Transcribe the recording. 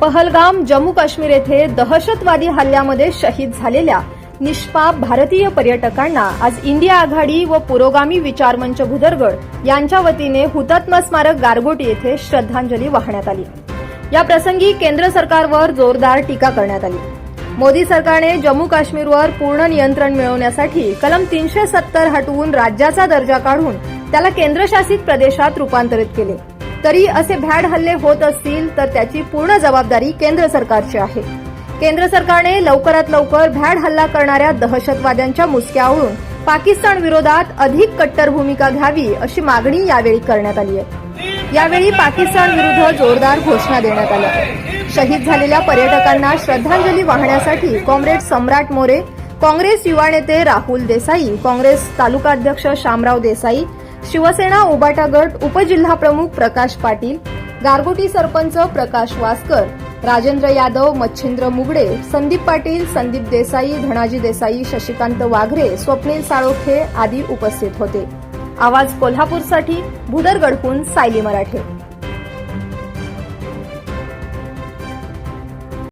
पहलगाम जम्मू काश्मीर येथे दहशतवादी हल्ल्यामध्ये शहीद झालेल्या निष्पाप भारतीय पर्यटकांना आज इंडिया आघाडी व पुरोगामी विचारमंच भुदरगड यांच्या वतीने हुतात्मा स्मारक गारगोटी येथे श्रद्धांजली वाहण्यात आली. या प्रसंगी केंद्र सरकारवर जोरदार टीका करण्यात आली. मोदी सरकारने जम्मू काश्मीरवर पूर्ण नियंत्रण मिळवण्यासाठी कलम तीनशे सत्तर हटवून राज्याचा दर्जा काढून त्याला केंद्रशासित प्रदेशात रूपांतरित केले. तरी असे भॅड हल्ले होत असतील तर त्याची पूर्ण जबाबदारी केंद्र सरकारची आहे. केंद्र सरकारने लवकरात लवकर भॅड हल्ला करणाऱ्या दहशतवाद्यांच्या मुसक्यावरून पाकिस्तान विरोधात अधिक कट्टर भूमिका घ्यावी अशी मागणी यावेळी करण्यात आली आहे. यावेळी पाकिस्तान विरुद्ध जोरदार घोषणा देण्यात आल्या. शहीद झालेल्या पर्यटकांना श्रद्धांजली वाहण्यासाठी कॉम्रेड सम्राट मोरे काँग्रेस युवा नेते राहुल देसाई काँग्रेस तालुकाध्यक्ष शामराव देसाई शिवसेना उबाटा गट उपजिल्हाप्रमुख प्रकाश पाटील गारगोटी सरपंच प्रकाश वासकर राजेंद्र यादव मच्छिंद्र मुगडे संदीप पाटील संदीप देसाई धनाजी देसाई शशिकांत वाघरे स्वप्नील साळोखे आदी उपस्थित होते. आवाज कोल्हापूरसाठी भुदरगडहून सायली मराठे.